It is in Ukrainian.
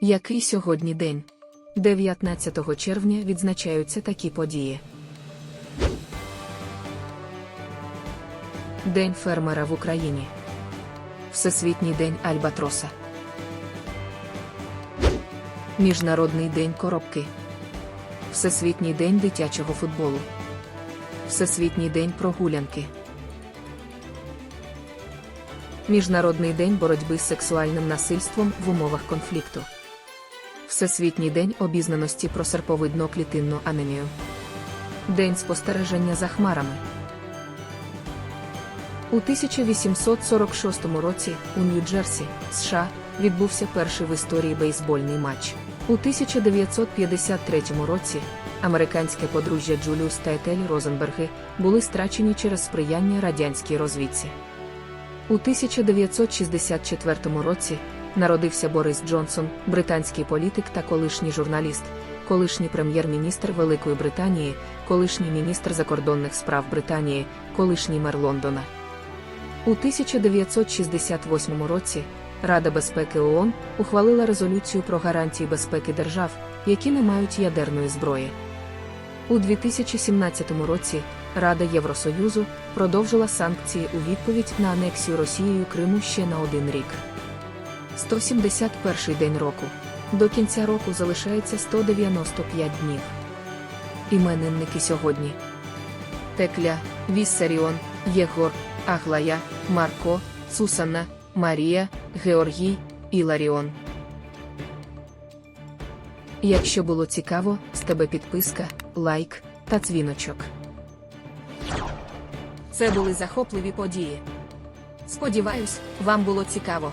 Який сьогодні день? 19 червня відзначаються такі події. День фермера в Україні. Всесвітній день Альбатроса. Міжнародний день коробки. Всесвітній день дитячого футболу. Всесвітній день прогулянки. Міжнародний день боротьби з сексуальним насильством в умовах конфлікту. Всесвітній день обізнаності про серповидно-клітинну анемію. День спостереження за хмарами. У 1846 році у Нью-Джерсі, США, відбувся перший в історії бейсбольний матч. У 1953 році американське подружжя Джуліус та Етель Розенберги були страчені через сприяння радянській розвідці. У 1964 році народився Борис Джонсон, британський політик та колишній журналіст, колишній прем'єр-міністр Великої Британії, колишній міністр закордонних справ Британії, колишній мер Лондона. У 1968 році Рада безпеки ООН ухвалила резолюцію про гарантії безпеки держав, які не мають ядерної зброї. У 2017 році Рада Євросоюзу продовжила санкції у відповідь на анексію Росією Криму ще на один рік. 171 день року. До кінця року залишається 195 днів. Іменинники сьогодні. Текля, Віссаріон, Єгор, Аглая, Марко, Сусанна, Марія, Георгій, Іларіон. Якщо було цікаво, з тебе підписка, лайк та дзвіночок. Це були захопливі події. Сподіваюсь, вам було цікаво.